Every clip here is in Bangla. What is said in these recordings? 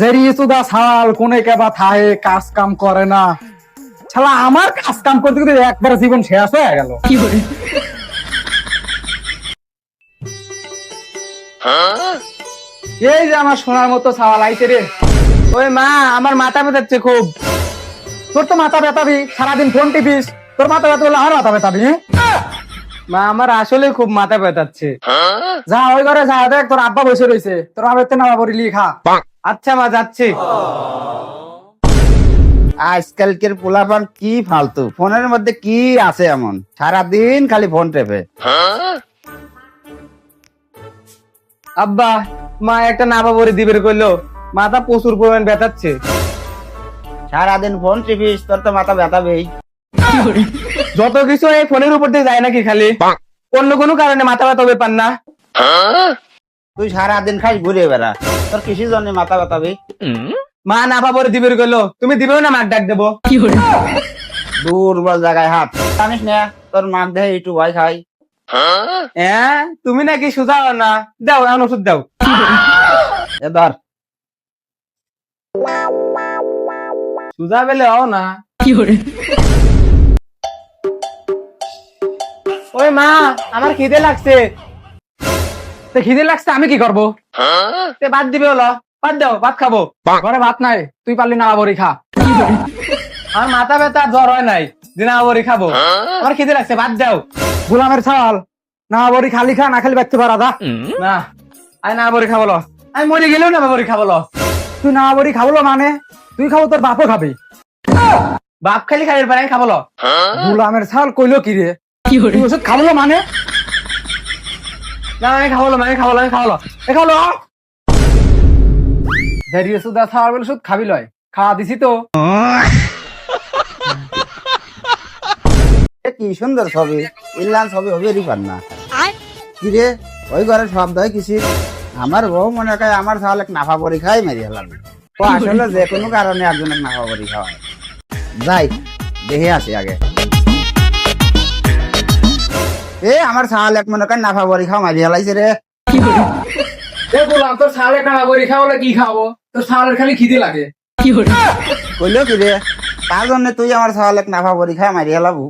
জেরি সুদা ছাল কোনে কেবা থাহে কাজ কাম করে না। শালা আমার কাজ কাম করতে করতে একবার জীবন শেষ হয়ে গেল। এই যে আমার সোনার মতো ছাওয়াল আইছে রে। ওই মা আমার মাথা ব্যথাচ্ছে খুব। তোর তো মাথা ব্যথাবি সারাদিন ফোন টিপিস। তোর মাথা ব্যথা হলে আমার মাথা ব্যথাবি হ্যাঁ? মা আমার আসলে খুব মাথা ব্যথাচ্ছে। যা ওই ঘরে যা দেখ তোর আব্বা বসে রয়েছে তোর আবার তেনা বড়ি লিখা আচ্ছা মা, যাচ্ছি। আজকালকের পোলাপান কি ফালতু? ফোনের মধ্যে কি আছে এমন? সারাদিন খালি ফোন টেপে। আব্বা, মা একটা নাবা বড়ি দিবের কইলো, মাথা প্রচুর পরিমাণ ব্যথাচ্ছে। সারাদিন ফোন টিপিস, তোর তো মাথা ব্যথাবেই যত কিছু এই ফোনের উপর দিয়ে যায় নাকি খালি? অন্য কোনো কারণে মাথা ব্যথা ব্যাপার না। তুই সারাদিন খাই ঘুরে বেড়া। তোর কিসের জন্য মাথা ব্যথাবি মা নাবা বড়ি দিবের কইলো। তুমি দিবেও না মাক ডাক দেবো। দুর্বল জায়গায় হাত। জানিস না তোর মাক দেহে একটু ভয় খাই। হ্যাঁ? তুমি নাকি সুজাও না? দাও এখন ওষুধ দাও। ধর। সুজা বেলে হও না। কি ওই মা আমার খিদে লাগছে। তো খিদে লাগছে আমি কি করব? তে ভাত দিবে হলো। ভাত দাও ভাত খাব। ঘরে ভাত নাই তুই পারলি না বড়ি খা। আমার মাথা ব্যথা জ্বর হয় নাই দিন আবরি খাব। আমার খিদে লাগছে ভাত দাও। গোলামের ছাল না বড়ি খালি খা না খালি ব্যক্তি পারা দা। না না বড়ি খাব লো। আমি মরে গেলেও না বড়ি খাব লো। তুই না বড়ি খাবলো মানে? তুই খাব তোর বাপও খাবি। বাপ খালি খাইবার পারে আমি খাব লো। গোলামের ছাল কইলো কি রে? তুই ওষুধ খাবলো মানে? না আমি খাব লো, আমি খাব লো, আমি খাব লো। এ সুদা ওষুধ খাবি লয়। খাওয়া দিছি তো। কি সুন্দর ছবি। ইল্লান ছবি হবেরই পার না। কি রে? ওই ঘরে শব্দ হয় কিছু আমার বউ মনে করে আমার নাফা পরি খাই মেরি হলাম আসলে যে কোনো কারণে একজনের নাফা পরি খাওয়ায়। যাই দেখে আসি আগে। এ আমার ছাল এক মনে করে নাফা পরি খাওয়া মারি হেলাইছে রে। এ গোলাম তোর ছালে খাওয়া বড়ি খাওয়ালে কি খাব? তোর খালি খিদে লাগে। কইলো কি রে? তার জন্য তুই আমার ছাল এক নাফা পরি খাওয়া মারি হেলাবু।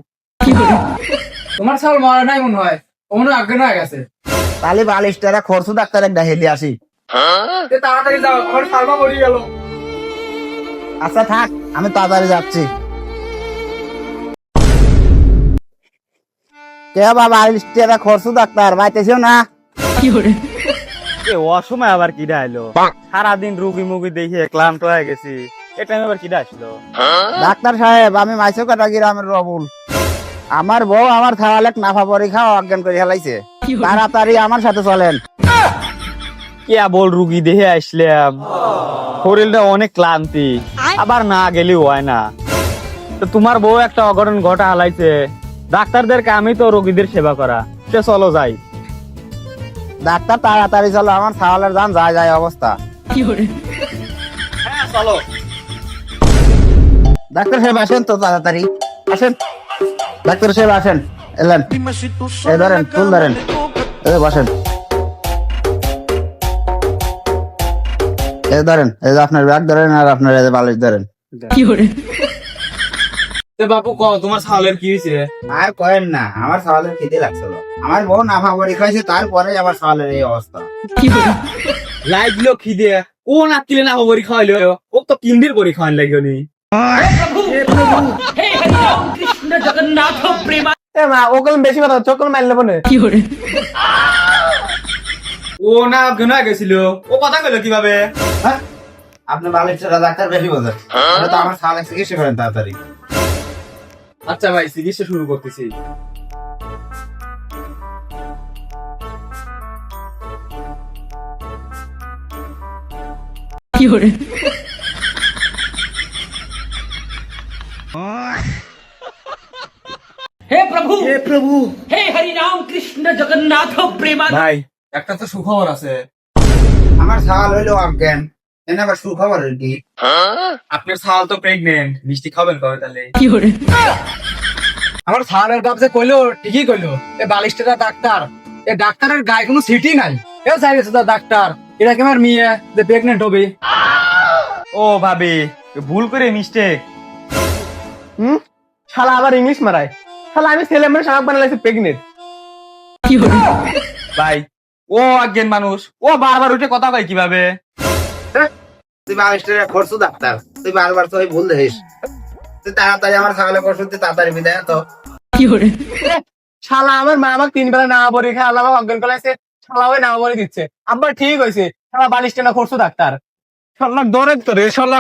তোমার ছাল মরে নাই মনে হয়। মনে হয় আজ্ঞান হয়ে গেছে। তাহলে খরচু ডাক্তার একটা হেলি আসি। তাড়াতাড়ি যাও আমার মরে গেল। আচ্ছা থাক আমি তাড়াতাড়ি যাচ্ছি। কে বাবা খরচু ডাক্তার বাইতেছিও না। এ অসময় আবার কিডা এলো? সারাদিন রুগী মুগি দেখে ক্লান্ত হয়ে গেছি। এটা আমি আবার কিডা আসলো? ডাক্তার সাহেব আমি মাইসো কাটা গ্রামের রবুল। আমার বউ আমার থাওয়ালেক নাফা পরীক্ষা অজ্ঞান করে হেলাইছে তাড়াতাড়ি আমার সাথে চলেন। কে বল রুগী দেখে আসলাম? শরীরটা অনেক ক্লান্তি। আবার না গেলেও হয় না। তো তোমার বউ একটা অঘটন ঘটা হালাইছে। ডাক্তারদের কামই তো রোগীদের সেবা করা। সে চলো যাই। ডাক্তার তাড়াতাড়ি চলো আমার থাওয়ালের দান যায় যায় অবস্থা। হ্যাঁ চলো। ডাক্তার সাহেব আসেন তো তাড়াতাড়ি। আসেন। ডাক্তার সাহেব আসেন। এলেন। এই ধরেন ফুল ধরেন। এই বসেন। এই ধরেন এই যে আপনার ব্যাগ ধরেন আর আপনার এই বালিশ ধরেন। বাবু ক তোমার ছালের কি হয়েছে? আর কয়েন না আমার সওয়ালের খিদে লাগছিল। আমার বউ নাফা পরীক্ষা হয়েছে তারপরে আমার সওয়ালের এই অবস্থা। লাগল খিদে। কোন আত্মীয় না বড়ি খাওয়াইলো। ও তো কিন্দির বড়ি খাওয়ান লাগল নি এ মা ওগুলো বেশি কথা ওগুলো মারলে বনে ও না গুনা গেছিল। ও কথা কইলো কীভাবে? হ্যাঁ? আপনি বালিশটা ডাক্তার বেশি বোঝেন। তো আমার সওয়ালের চিকিৎসা করেন তাড়াতাড়ি। আচ্ছা ভাই চিকিৎসা শুরু করতেছি। জগন্নাথ প্রেমা ভাই একটা তো সুখবর আছে। আমার সওয়াল হইল অজ্ঞান। এনে আবার সুখবর কি? আপনার ছাল তো প্রেগনেন্ট মিষ্টি খাবেন কবে তাহলে? আমার ছালের বাপ যে কইলো ঠিকই কইলো। এ বালিশটা ডাক্তার। এ ডাক্তারের গায়ে কোনো সিটি নাই। এ ডাক্তার। এটা কি আমার মেয়ে? যে প্রেগনেন্ট হবে। ও ভাবি ভুল করে মিস্টেক হুম? শালা আবার ইংলিশ মারায়। শালা আমি ছেলে মেয়ে শাক বানালাইছি প্রেগনেন্ট ভাই ও একজন মানুষ। ও বারবার উঠে কথা কয় কীভাবে? তুই বামিস্টারে খরচু ডাক্তার। তুই বারবার তো ভুল দেখিস। তুই তাড়াতাড়ি আমার ছাগলে করছ তুই তাড়াতাড়ি বিদায় তো। শালা আমার মা আমাকে তিন বেলা নামা পরে খেয়ে আল্লাহ অজ্ঞান করাইছে শালা ওই নামা পরি দিচ্ছে। আব্বা ঠিক হয়েছে শালা বালিশটা না খরচু ডাক্তার। শালা দরে তো রে শালা